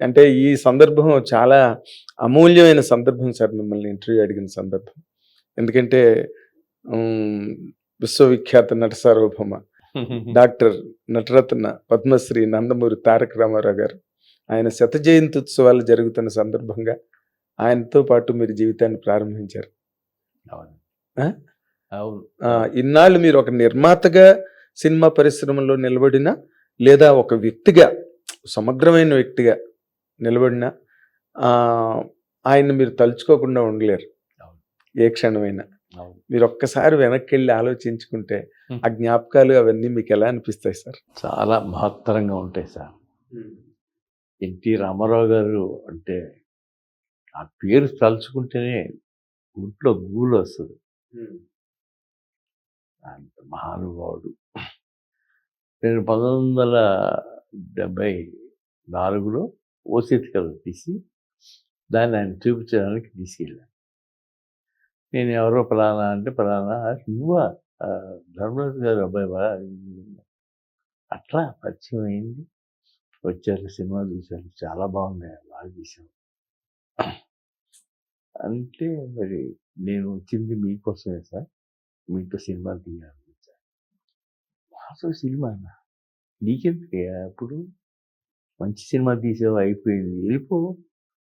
అంటే ఈ సందర్భం చాలా అమూల్యమైన సందర్భం సార్ మిమ్మల్ని ఇంటర్వ్యూ అడిగిన సందర్భం. ఎందుకంటే విశ్వవిఖ్యాత నట సార్వభౌమ డాక్టర్ నటరత్న పద్మశ్రీ నందమూరి తారక రామారావు గారు ఆయన శత జయంతి ఉత్సవాలు జరుగుతున్న సందర్భంగా ఆయనతో పాటు మీరు జీవితాన్ని ప్రారంభించారు. ఇన్నాళ్ళు మీరు ఒక నిర్మాతగా సినిమా పరిశ్రమలో నిలబడిన లేదా ఒక వ్యక్తిగా సమగ్రమైన వ్యక్తిగా నిలబడిన ఆయన్ని మీరు తలుచుకోకుండా ఉండలేరు. ఏ క్షణమైనా. మీరు ఒక్కసారి వెనక్కి వెళ్ళి ఆలోచించుకుంటే ఆ జ్ఞాపకాలు అవన్నీ మీకు ఎలా అనిపిస్తాయి సార్? చాలా మహత్తరంగా ఉంటాయి సార్. ఎన్టీ రామారావు గారు అంటే ఆ పేరు తలుచుకుంటేనే ఒంట్లో గూలు వస్తుంది. అంత మహానుభావుడు. నేను పంతొమ్మిది వందల డెబ్భై నాలుగులో ఓసిత్ కలర్ తీసి దాన్ని ఆయన చూపించడానికి తీసుకెళ్ళాను నేను ఎవరో ఫలానా అంటే ఫలానా నువ్వా? ధర్మరాజ్ ధర్మరాజు గారు అబ్బాయి అట్లా పరిచయం అయింది. వచ్చారు సినిమా చూశారు చాలా బాగున్నాయి బాగా తీశాను అంటే మరి నేను వచ్చింది మీకోసమే సార్. మీతో సినిమా తీయాలి మాతో సినిమా నీకెందుకు అప్పుడు? మంచి సినిమా తీసావు అయిపోయింది. వెళ్ళిపో.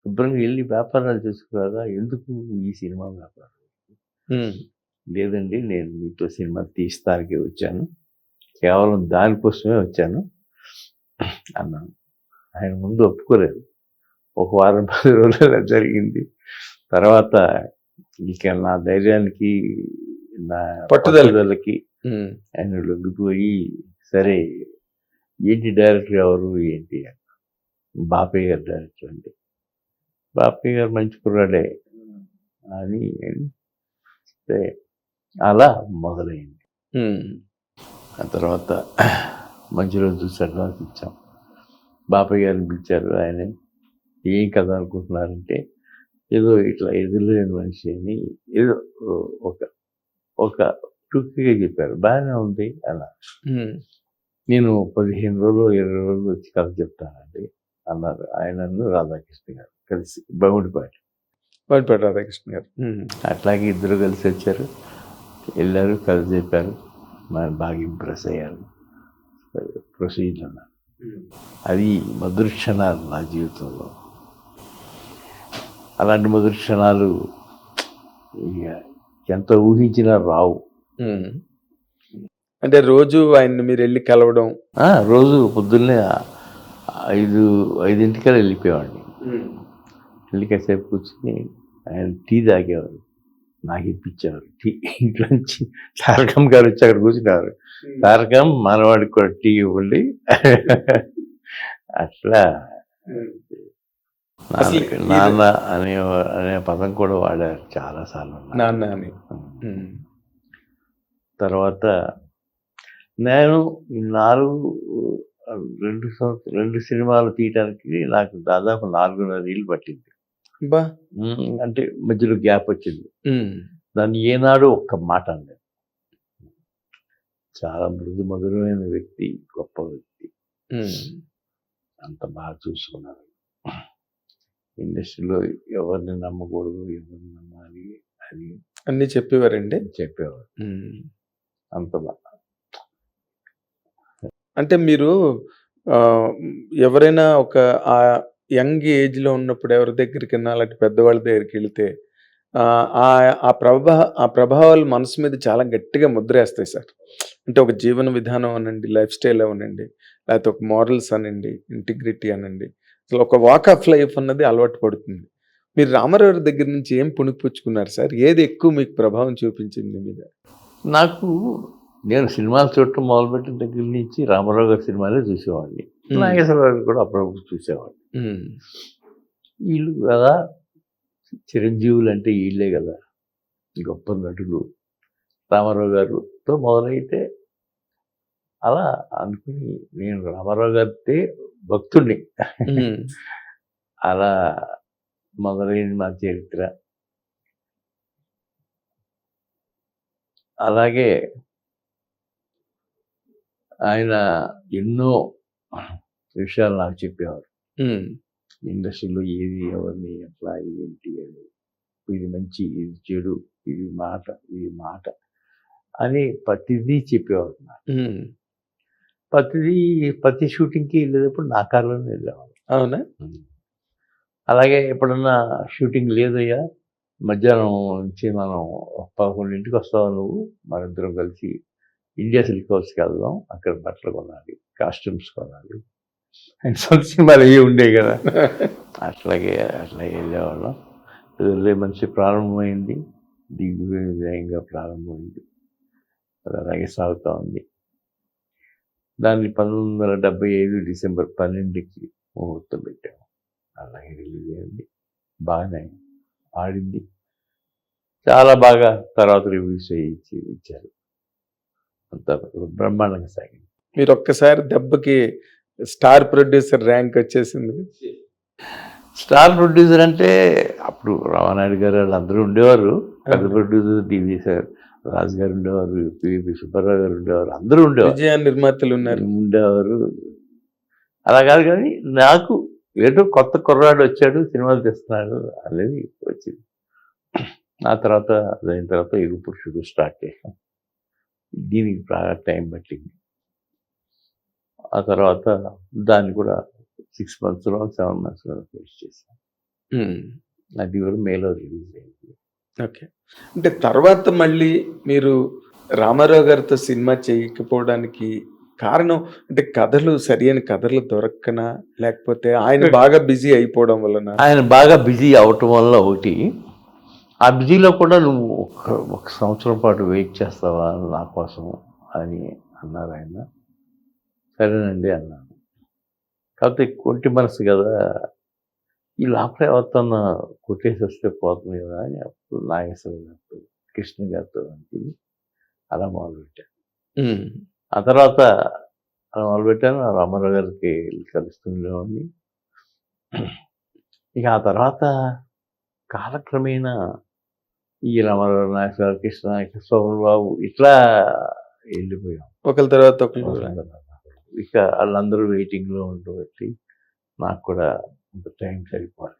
శుభ్రంగా వెళ్ళి వ్యాపారాలు చేసుకోగా ఎందుకు ఈ సినిమా వ్యాపారం లేదండి నేను మీతో సినిమా తీస్తానికి వచ్చాను. కేవలం దానికోసమే వచ్చాను. అన్నాను. ఆయన ముందు ఒప్పుకోలేదు. ఒక వారం పది రోజులు జరిగింది. తర్వాత ఇక నా ధైర్యానికి నా పట్టుదల. పట్టుదలకి ఆయన లొంగిపోయి సరే ఏంటి డైరెక్టర్ ఎవరు? ఏంటి. బాపయ్య గారు డైరెక్టర్ అండి. బాపయ్య గారు మంచి కుర్రాడే. అని అలా మొదలైంది. ఆ తర్వాత మంచి రోజు అడ్వాన్స్ ఇచ్చాం. బాపయ్య గారిని పిలిచారు. ఆయన ఏం కథ అనుకుంటున్నారంటే ఏదో ఇట్లా ఎదురులేని మనిషి అని ఏదో ఒక ఒక టూకీగా చెప్పారు. బాగానే ఉంది అలా. నేను పదిహేను రోజులు ఇరవై రోజులు వచ్చి కథ చెప్తానండి అన్నారు. ఆయనను రాధాకృష్ణ గారు కలిసి బగుడిపాటి వాడిపేట రాధాకృష్ణ గారు. అట్లాగే ఇద్దరు కలిసి వచ్చారు. వెళ్ళారు కథ చెప్పారు. మరి బాగా ఇంప్రెస్ అయ్యారు. ప్రొసీడ్ అన్నారు. అది మధుర క్షణాలు నా జీవితంలో. అలాంటి మధుర క్షణాలు ఇక ఎంత ఊహించినా రావు. అంటే రోజు ఆయన్ని మీరు వెళ్ళి కలవడం. ఆ, రోజు పొద్దున్నే ఐదు ఐదింటికల్లా వెళ్ళిపోయేవాడిని. వెళ్ళి కాసేపు కూర్చుని ఆయన టీ తాగేవారు. నాకు ఇప్పించేవారు టీ. ఇంట్లోంచి తారకం గారు వచ్చి అక్కడ కూర్చునేవారు. తారకం మనవాడికి కూడా టీ ఇవ్వండి. అట్లా అసలు నాన్న- ఇది- నాన్న అనే అనే పదం కూడా వాడారు చాలాసార్లు నాన్న అని. ఉమ్. తర్వాత నేను ఈ నాలుగు రెండు సంవత్సరం రెండు సినిమాలు తీయడానికి నాకు దాదాపు నాలుగున్నర ఏళ్ళు పట్టింది. అంటే మధ్యలో గ్యాప్ వచ్చింది. దాన్ని ఏనాడు ఒక్క మాట అనలేదు. చాలా మృదు మధురమైన వ్యక్తి గొప్ప వ్యక్తి. అంత బాగా చూసుకున్నారు ఇండస్ట్రీలో ఎవరిని నమ్మకూడదు ఎవరిని నమ్మాలి అని అన్నీ చెప్పేవారండి? చెప్పేవారు. అంత బాగా అంటే మీరు ఎవరైనా ఒక ఆ యంగ్ ఏజ్లో ఉన్నప్పుడు ఎవరి దగ్గరికి అలాంటి పెద్దవాళ్ళ దగ్గరికి వెళితే ఆ ఆ- ప్రభా ఆ ప్రభావాలు మనసు మీద చాలా గట్టిగా ముద్రేస్తాయి సార్. అంటే ఒక జీవన విధానం అనండి లైఫ్ స్టైల్ అవనండి లేకపోతే ఒక మోరల్స్ అనండి ఇంటిగ్రిటీ అనండి అసలు ఒక వాక్ ఆఫ్ లైఫ్ అన్నది అలవాటు పడుతుంది. మీరు రామారావు దగ్గర నుంచి ఏం పుణికిపుచ్చుకున్నారు సార్? ఏది ఎక్కువ మీకు ప్రభావం చూపించింది మీ మీద? నాకు నేను సినిమాలు చూడటం మొదలుపెట్టిన దగ్గర నుంచి రామారావు గారి సినిమాలే చూసేవాడిని. నాగేశ్వరరావు గారు కూడా అప్పుడప్పుడు చూసేవాడిని. వీళ్ళు కదా చిరంజీవులు అంటే వీళ్ళే కదా గొప్ప నటులు రామారావు గారితో మొదలైతే అలా అనుకుని నేను రామారావు గారితే భక్తుడిని. అలా మొదలైంది మా చరిత్ర అలాగే ఆయన ఎన్నో విషయాలు నాకు చెప్పేవారు. ఇండస్ట్రీలో ఏది ఎవరిని ఎట్లా ఏంటి అని ఇది మంచి ఇది చెడు ఇది మాట ఇది మాట అని ప్రతిదీ చెప్పేవారు. ప్రతిదీ ప్రతి షూటింగ్కి వెళ్ళేటప్పుడు నా కారులోనే వెళ్ళేవాడు అవునా? అలాగే ఎప్పుడన్నా షూటింగ్ లేదయ్యా మధ్యాహ్నం నుంచి మనం పదకొండింటికి వస్తావు నువ్వు? మనిద్దరం కలిసి ఇండియా సిల్క్ హౌస్కి వెళ్దాం. అక్కడ బట్టలు కొనాలి కాస్ట్యూమ్స్ కొనాలి. అండ్ సొంత సినిమాలు అవి ఉండేవి కదా. అట్లాగే అట్లాగే వెళ్ళేవాళ్ళం. వెళ్ళే మంచి ప్రారంభమైంది. దిగ్విజయంగా ప్రారంభమైంది. అలాగే సాగుతూ ఉంది. దాన్ని పంతొమ్మిది వందల డెబ్బై ఐదు డిసెంబర్ పన్నెండుకి ముహూర్తం పెట్టాము అలాగే రిలీజ్ అయింది. బాగానే ఆడింది. చాలా బాగా తర్వాత రివ్యూస్ ఇచ్చి ఇచ్చారు. అంత బ్రహ్మాండంగా సాగింది. మీరు ఒక్కసారి దెబ్బకి స్టార్ ప్రొడ్యూసర్ ర్యాంక్ వచ్చేసింది. స్టార్ ప్రొడ్యూసర్ అంటే అప్పుడు రామానాయుడు గారు వాళ్ళందరూ ఉండేవారు. పెద్ద ప్రొడ్యూసర్ డివి సార్ రాజు గారు ఉండేవారు పివి సుబ్బారావు గారు ఉండేవారు అందరూ ఉండేవారు. విజయ నిర్మాతలు ఉన్నారు. ఉండేవారు. అలా కాదు కానీ నాకు ఏదో కొత్త కుర్రాడు వచ్చాడు సినిమాలు తెస్తున్నాడు అనేది వచ్చింది. ఆ తర్వాత అదైన తర్వాత ఎగు పురుషుడు స్టార్ట్ చేసాం దీనికి బాగా టైం పట్టింది. ఆ తర్వాత దాన్ని కూడా సిక్స్ మంత్స్లో సెవెన్ మంత్స్లో ఫినిష్ ఉమ్. అది కూడా మేలో రిలీజ్ అయింది. ఓకే. అంటే తర్వాత మళ్ళీ మీరు రామారావు గారితో సినిమా చేయకపోవడానికి కారణం అంటే కథలు సరియైన కథలు దొరక్కనా? లేకపోతే ఆయన బాగా బిజీ అయిపోవడం వలన? ఆయన బాగా బిజీ అవటం వల్ల ఒకటి ఆ బిజీలో కూడా నువ్వు ఒక ఒక సంవత్సరం పాటు వెయిట్ చేస్తావా నా కోసం అని అన్నారు ఆయన. సరేనండి అన్నాను కాకపోతే కొంటి మనసు కదా ఈ లోపల కొట్టేసి వస్తే పోతుంది కదా అని అప్పుడు నాగేశ్వర గారితో కృష్ణ గారితో అనుకుని అలా మొదలుపెట్టాను. ఆ తర్వాత అలా మొదలుపెట్టాను. రామారావు గారికి కలుస్తుండేవాడిని ఇక ఆ తర్వాత కాలక్రమేణా ఈ రామారావు నాగేశ్వర కృష్ణ కృష్ణ బాబు. ఇట్లా వెళ్ళిపోయాం. ఒకరి తర్వాత ఇక వాళ్ళందరూ వెయిటింగ్లో ఉండబట్టి నాకు కూడా అంత టైం సరిపోవాలి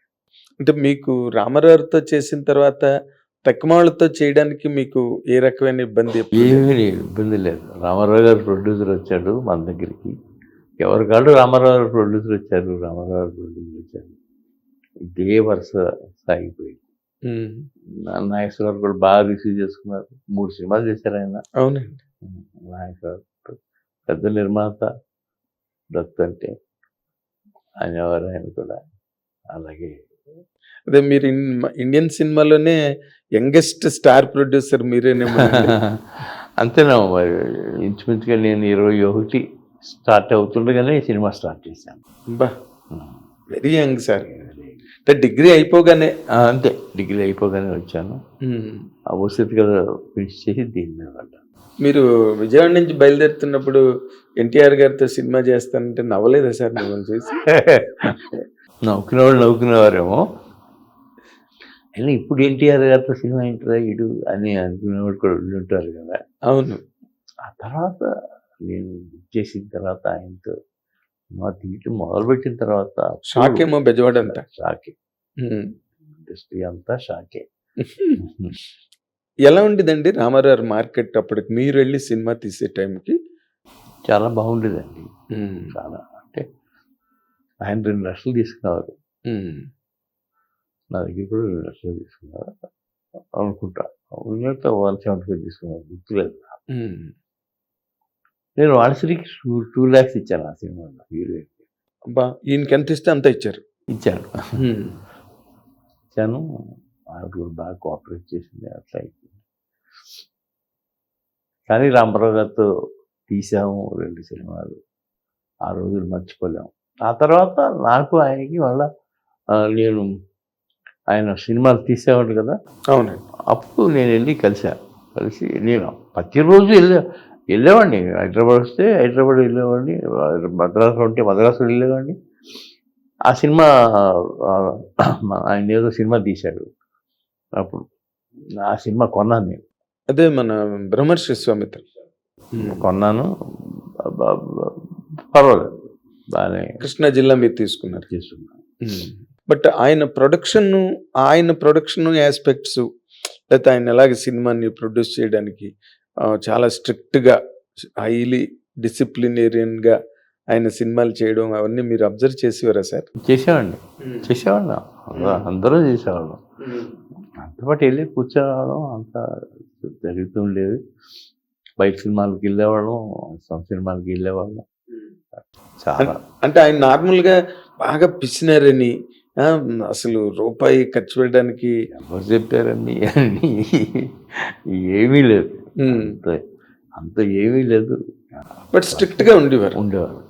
అంటే మీకు రామారావుతో చేసిన తర్వాత తక్కువతో చేయడానికి మీకు ఏ రకమైన ఇబ్బంది? ఏమీ లేదు? ఇబ్బంది లేదు. రామారావు గారు ప్రొడ్యూసర్ వచ్చాడు మన దగ్గరికి. ఎవరి కాడు రామారావు గారు ప్రొడ్యూసర్ వచ్చారు రామారావు గారు ప్రొడ్యూసర్ వచ్చారు. ఇదే వరుస సాగిపోయింది. నాగేశ్వర గారు కూడా బాగా రిసీవ్ చేసుకున్నారు. మూడు సినిమాలు చేశారు ఆయన. అవునండి. నాగేశ్వర పెద్ద నిర్మాత దత్ అంటే అనేవారు ఆయన కూడా అలాగే. అదే మీరు ఇండియన్ సినిమాలోనే యంగెస్ట్ స్టార్ ప్రొడ్యూసర్ మీరేనేమో అంతేనా మరి? ఇంచుమించుగా నేను ఇరవై ఒకటి స్టార్ట్ అవుతుండగానే సినిమా స్టార్ట్ చేశాను. బా. Very young sir. అంటే డిగ్రీ అయిపోగానే అంతే. డిగ్రీ అయిపోగానే వచ్చాను. ఆ వసతి కదా ఫినిష్ చేసి దీని మీద పడ్డాను మీరు విజయవాడ నుంచి బయలుదేరుతున్నప్పుడు ఎన్టీఆర్ గారితో సినిమా చేస్తానంటే నవ్వలేదా సార్ మిమ్మల్ని చూసి? నవ్వుకునేవాళ్ళు నవ్వుకునేవారేమో. అయినా ఇప్పుడు ఎన్టీఆర్ గారితో సినిమా ఏంటిదా ఇడు అని అనుకునేవాడు కూడా ఉండి ఉంటారు కదా. అవును. ఆ తర్వాత నేను బుక్ చేసిన తర్వాత ఆయనతో సినిమా తీయటం మొదలుపెట్టిన తర్వాత షాక్ ఏమో బెజవాడ అంతా షాకే. ఇండస్ట్రీ అంతా షాకే. ఎలా ఉండేదండి రామారావు మార్కెట్ అప్పటికి? మీరు వెళ్ళి సినిమా తీసే టైంకి? చాలా బాగుండేదండి. చాలా అంటే ఆయన రెండు లక్షలు తీసుకున్నారు. నా దగ్గర కూడా రెండు లక్షలు తీసుకున్నారు అనుకుంటా. ఉన్నట్టు వన్ సెవెంటీ ఫైవ్ తీసుకున్నారు గుర్తులేదు. నేను వాణిశ్రీకి టూ టూ ల్యాక్స్ ఇచ్చాను ఆ సినిమాలో. హీరోయిన్ అబ్బా ఈయనకి ఎంత ఇస్తే అంత ఇచ్చారు? ఇచ్చాను ఉమ్. ఇచ్చాను. ఆవిడ కూడా బాగా కోఆపరేట్ చేసింది అట్లా అయిపోయింది. కానీ రామారావు గారితో తీసాము రెండు సినిమాలు. ఆ రోజులు మర్చిపోలేము. ఆ తర్వాత నాకు ఆయనకి మళ్ళా నేను ఆయన సినిమాలు తీసేవాడు కదా? అవునండి. అప్పుడు నేను వెళ్ళి కలిసా. కలిసి నేను ప్రతిరోజు వెళ్ళే వెళ్ళేవాడిని. హైదరాబాద్ వస్తే హైదరాబాద్ వెళ్ళేవాడిని. మద్రాసు ఉంటే మద్రాసు వెళ్ళేవాడిని. ఆ సినిమా ఆయన ఏదో సినిమా తీశాడు. అప్పుడు ఆ సినిమా కొన్నాను నేను. అదే మన బ్రహ్మర్షి స్వామిత్ర. కొన్నాను. పర్వాలేదు. బాగానే కృష్ణా జిల్లా మీరు తీసుకున్నారు. చేస్తున్నాను బట్ ఆయన ప్రొడక్షన్ ఆయన ప్రొడక్షన్ ఆస్పెక్ట్స్ లేకపోతే ఆయన ఎలాగ సినిమాని ప్రొడ్యూస్ చేయడానికి చాలా స్ట్రిక్ట్గా హైలీ డిసిప్లినేరియన్గా ఆయన సినిమాలు చేయడం అవన్నీ మీరు అబ్జర్వ్ చేసేవారా సార్? చేసేవాడిని. చేసేవాళ్ళం. అందరూ- చేసేవాళ్ళం. అంతపాటు వెళ్ళి కూర్చోవడం అంత జరుగుతుండేది బయట సినిమాలకు వెళ్ళేవాళ్ళం సొంత సినిమాలకు వెళ్ళేవాళ్ళం. చాలా. అంటే ఆయన నార్మల్గా బాగా పిసినారని ఆ, అసలు రూపాయి ఖర్చు పెట్టడానికి ఎవరు చెప్పారని అని ఏమీ లేదు. అంత. అంత ఏమీ లేదు. బట్ స్ట్రిక్ట్గా ఉండేవారు. ఉండేవారు.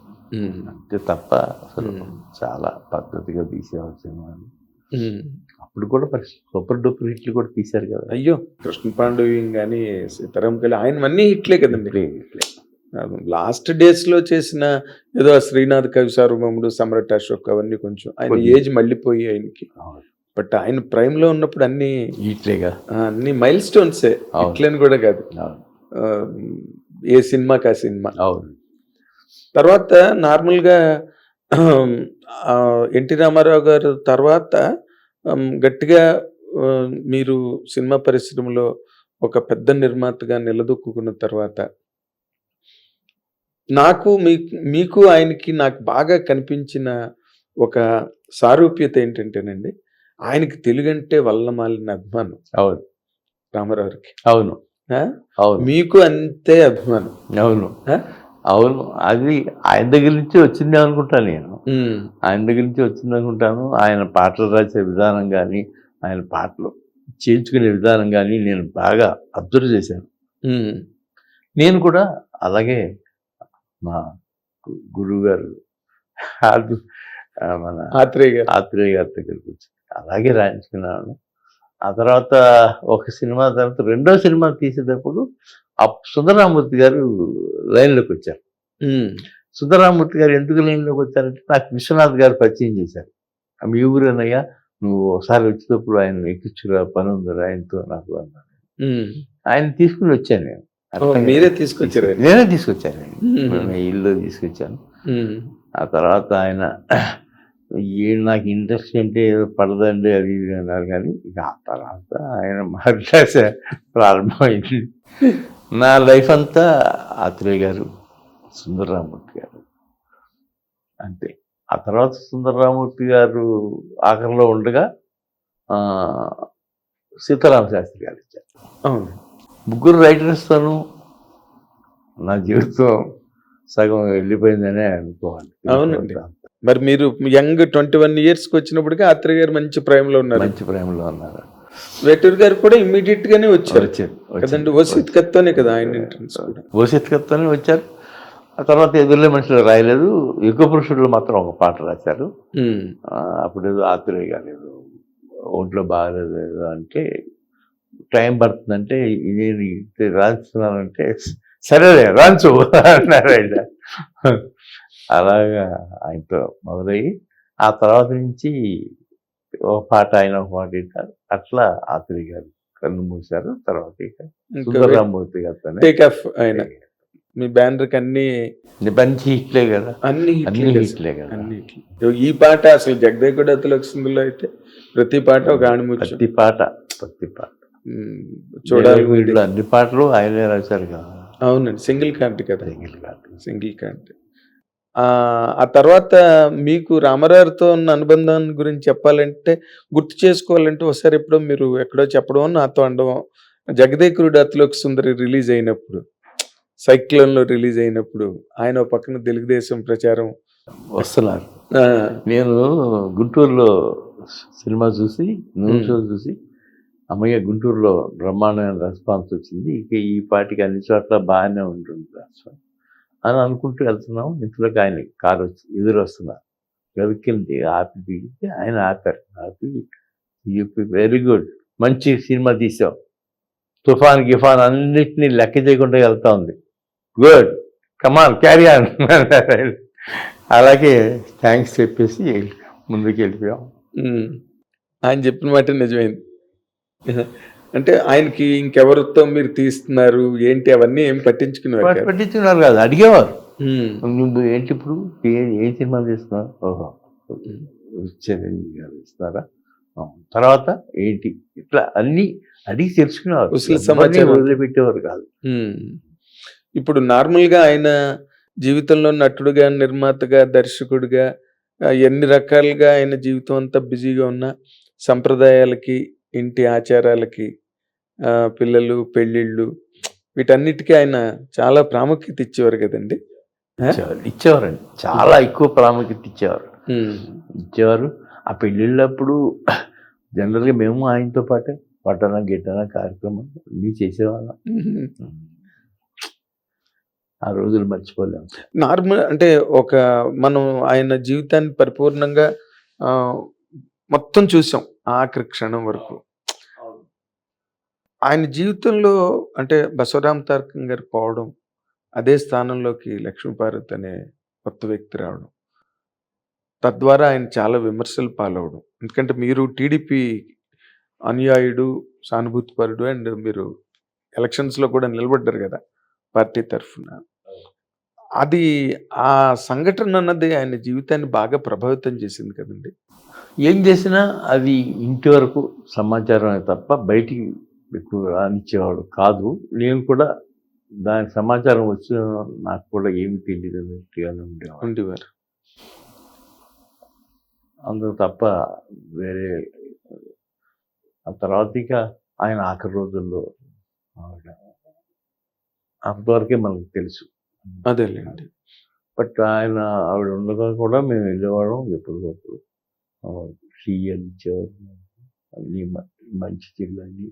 అంతే తప్ప అసలు. చాలా పద్ధతిగా తీసేవారు సినిమాలు ఉమ్. అప్పుడు కూడా సూపర్ డూపర్ హిట్లు కూడా తీశారు కదా. అయ్యో! కృష్ణ పాండవి కానీ సీతారాం కళ్యాణ్ ఆయన అన్నీ హిట్లే కదండి. లాస్ట్ డేస్లో చేసిన ఏదో శ్రీనాథ్ కవి సార్వభౌముడు సమ్రాట్ అశోక్ అవన్నీ కొంచెం ఆయన. ఏజ్ మళ్ళీపోయి ఆయనకి. బట్ ఆయన ప్రైమ్లో ఉన్నప్పుడు అన్ని ఇట్లేగా ఆ, అన్ని మైల్ స్టోన్సే. ఇట్లని కూడా కాదు. ఏ సినిమాకి ఆ సినిమా. అవును. తర్వాత నార్మల్గా ఎన్టీ రామారావు గారు తర్వాత గట్టిగా మీరు సినిమా పరిశ్రమలో ఒక పెద్ద నిర్మాతగా నిలదొక్కున్న తర్వాత నాకు మీకు మీకు ఆయనకి నాకు బాగా కనిపించిన ఒక సారూప్యత ఏంటంటేనండి ఆయనకి తెలుగు అంటే వల్లమాలిన అభిమానం. అవును. రామారావుకి. అవును? అవును. మీకు అంతే అభిమానం. అవును? అవును. అది ఆయన దగ్గర నుంచి వచ్చింది అనుకుంటాను నేను. ఆయన దగ్గర నుంచి వచ్చింది అనుకుంటాను. ఆయన పాటలు రాసే విధానం కానీ ఆయన పాటలు చేయించుకునే విధానం కానీ నేను బాగా అబ్జర్వ్ చేశాను. నేను కూడా అలాగే మా గు- గురువు గారు ఆదు- ఆ మన ఆత్రేయ గారు. ఆత్రేయ గారి దగ్గరికి వచ్చి అలాగే రాయించుకున్నాను. ఆ తర్వాత ఒక సినిమా తర్వాత రెండో సినిమా తీసేటప్పుడు సుందరరామూర్తి గారు లైన్లోకి వచ్చారు. సుందరరామూర్తి గారు ఎందుకు లైన్లోకి వచ్చారంటే నాకు విశ్వనాథ్ గారు పరిచయం చేశారు. "ఆ, మీ ఊరేనయ్యా నువ్వు ఒకసారి వచ్చేటప్పుడు ఆయన ఎక్కించురా పని ఉందిరా ఆయనతో నాకు అన్నాను. ఆయన తీసుకుని వచ్చాను నేను. మీరే తీసుకొచ్చారు? నేనే తీసుకొచ్చాను ఇల్లు తీసుకొచ్చాను. ఆ తర్వాత ఆయన ఏం నాకు ఇంట్రెస్ట్ అంటే ఏదో పడదండి అది ఇది అన్నారు. కానీ ఇక ఆ తర్వాత ఆయన మాట్లాడే ప్రారంభమైంది. నా లైఫ్ అంతా ఆత్రేయ గారు సుందరరామూర్తి గారు. అంతే. ఆ తర్వాత సుందరరామూర్తి గారు ఆఖరిలో ఉండగా సీతారామ శాస్త్రి గారు ఇచ్చారు. అవును. ముగ్గురు రైటర్స్తోనూ నా జీవితం సగం వెళ్ళిపోయిందనే అనుకోవాలి. అవునండి. మరి మీరు యంగ్ ట్వంటీ వన్ ఇయర్స్కి వచ్చినప్పటికీ ఆత్రేయ గారు మంచి ప్రేమ లో ఉన్నారు. మంచి ప్రేమలో ఉన్నారు. వేటూరు గారు కూడా ఇమ్మీడియట్ గానే వచ్చారు. వచ్చారు కదండి వసీత్ కత్తోనే కదా ఆయన ఎంట్రన్స్ కూడా. వచ్చారు. ఆ తర్వాత ఎదురులే మనుషులు రాయలేదు. యుగ పురుషుడు మాత్రం ఒక పాట రాశారు. అప్పుడు ఏదో ఆత్రేయ గారు ఏదో ఒంట్లో బాగలేదు ఏదో అంటే టైం పడుతుందంటే నేను ఇది రాస్తున్నానంటే సరేలే రాంచు అన్నారు ఆయన. అలాగా ఆయనతో మొదలయ్యి ఆ తర్వాత నుంచి ఒక పాట ఆయన ఒక పాట ఇట్లా అట్లా ఆత్రేయ గారు కన్ను మూశారు తర్వాత ఇక సుందరరామూర్తి గారితోనే టేక్ ఆఫ్ ఆయన. మీ బ్యానర్కి అన్ని మంచి హిట్లే కదా. అన్ని అన్ని హిట్లే కదా. అన్ని. ఈ పాట అసలు జగదేకుడు అతలక్ష్మిలో అయితే ప్రతి పాట ఒక ఆణిముత్యం ప్రతి పాట ప్రతి పాట. చూడాలి వీళ్ళు అన్ని పాటలు ఆయనే రాశారు కదా. అవునండి సింగిల్ కార్డ్ కదా. సింగిల్ కాదు సింగిల్ కార్డ్ ఆ తర్వాత మీకు రామారావుతో ఉన్న అనుబంధం గురించి చెప్పాలంటే గుర్తు చేసుకోవాలంటే ఒకసారి ఎప్పుడో మీరు ఎక్కడో చెప్పడం నాతో అనడం. జగదేకురుడు అతలోకి సుందరి రిలీజ్ అయినప్పుడు సైక్లోన్లో రిలీజ్ అయినప్పుడు ఆయన పక్కన తెలుగుదేశం ప్రచారం. వస్తున్నారు నేను గుంటూరులో సినిమా చూసి. షో చూసి అమ్మయ్య గుంటూరులో బ్రహ్మాండమైన రెస్పాన్స్ వచ్చింది. ఇక ఈ పాటికి అన్ని చోట్ల బాగానే ఉంటుంది రెస్పాన్స్ అని అనుకుంటూ వెళ్తున్నాం. ఇంట్లోకి ఆయన కారు వచ్చి ఎదురు వస్తున్నారు. వెతికింది ఆపి దిగితే ఆయన ఆపారు. ఆపి యూపీ వెరీ గుడ్ మంచి సినిమా తీసావు తుఫాన్ గిఫాన్ అన్నిటినీ లెక్క చేయకుండా వెళ్తా ఉంది. Good come on carry on అలాగే థ్యాంక్స్ చెప్పేసి ముందుకు వెళ్ళిపోయాం ఆయన చెప్పిన మాట నిజమైంది. అంటే ఆయనకి ఇంకెవరితో మీరు తీస్తున్నారు? ఏంటి? అవన్నీ ఏం పట్టించుకునేవారు కాదు. పట్టించుకున్నారు కాదు. అడిగేవారు. నువ్వు ఏంటి ఇప్పుడు? ఏ సినిమా చేస్తున్నావు ఓహో. చిరంజీవి గారు ఇస్తారా తర్వాత ఏంటి? ఇట్లా అన్ని అడిగి తెలుసుకునేవారు. సమాచారం. వదిలిపెట్టేవారు కాదు. ఇప్పుడు నార్మల్గా ఆయన జీవితంలో నటుడుగా నిర్మాతగా దర్శకుడిగా ఎన్ని రకాలుగా ఆయన జీవితం అంతా బిజీగా ఉన్న సంప్రదాయాలకి ఇంటి ఆచారాలకి పిల్లలు పెళ్ళిళ్ళు వీటన్నిటికీ ఆయన చాలా ప్రాముఖ్యత ఇచ్చేవారు కదండి. ఇచ్చేవారు ఇచ్చేవారండి. చాలా ఎక్కువ ప్రాముఖ్యత ఇచ్చేవారు. ఇచ్చేవారు. ఆ పెళ్ళిళ్ళప్పుడు జనరల్గా మేము ఆయనతో పాటే పట్టణ గిట్టన కార్యక్రమం అన్నీ చేసేవాళ్ళం. ఆ రోజులు మర్చిపోలేము నార్మల్ అంటే ఒక మనం ఆయన జీవితాన్ని పరిపూర్ణంగా మొత్తం చూసాం ఆఖరి క్షణం వరకు. ఆయన జీవితంలో అంటే బసవరామ తారకం గారు పోవడం అదే స్థానంలోకి లక్ష్మీపార్వతి అనే కొత్త వ్యక్తి రావడం తద్వారా ఆయన చాలా విమర్శలు పాలవడం. ఎందుకంటే మీరు టీడీపీ అనుయాయుడు సానుభూతిపరుడు అండ్ మీరు ఎలక్షన్స్లో కూడా నిలబడ్డారు కదా పార్టీ తరఫున. అది ఆ సంఘటన అన్నది ఆయన జీవితాన్ని బాగా ప్రభావితం చేసింది కదండి. ఏం చేసినా అది ఇంటి వరకు సమాచారమే తప్ప బయటికి ఎక్కువ రానిచ్చేవాడు కాదు. నేను కూడా దాని సమాచారం వచ్చిన నాకు కూడా ఏమి తెలియదు ఉండేవాడు ఉండేవారు. అందుకు తప్ప వేరే ఆ తర్వాత ఇక ఆయన ఆఖరి రోజుల్లో అంతవరకే మనకు తెలుసు. అదేలేండి. బట్ ఆయన ఆవిడ ఉండగా కూడా మేము వెళ్ళేవాళ్ళం ఎప్పటికప్పుడు సీఎల్ ఇచ్చేవారు. అన్ని మంచి చెల్లు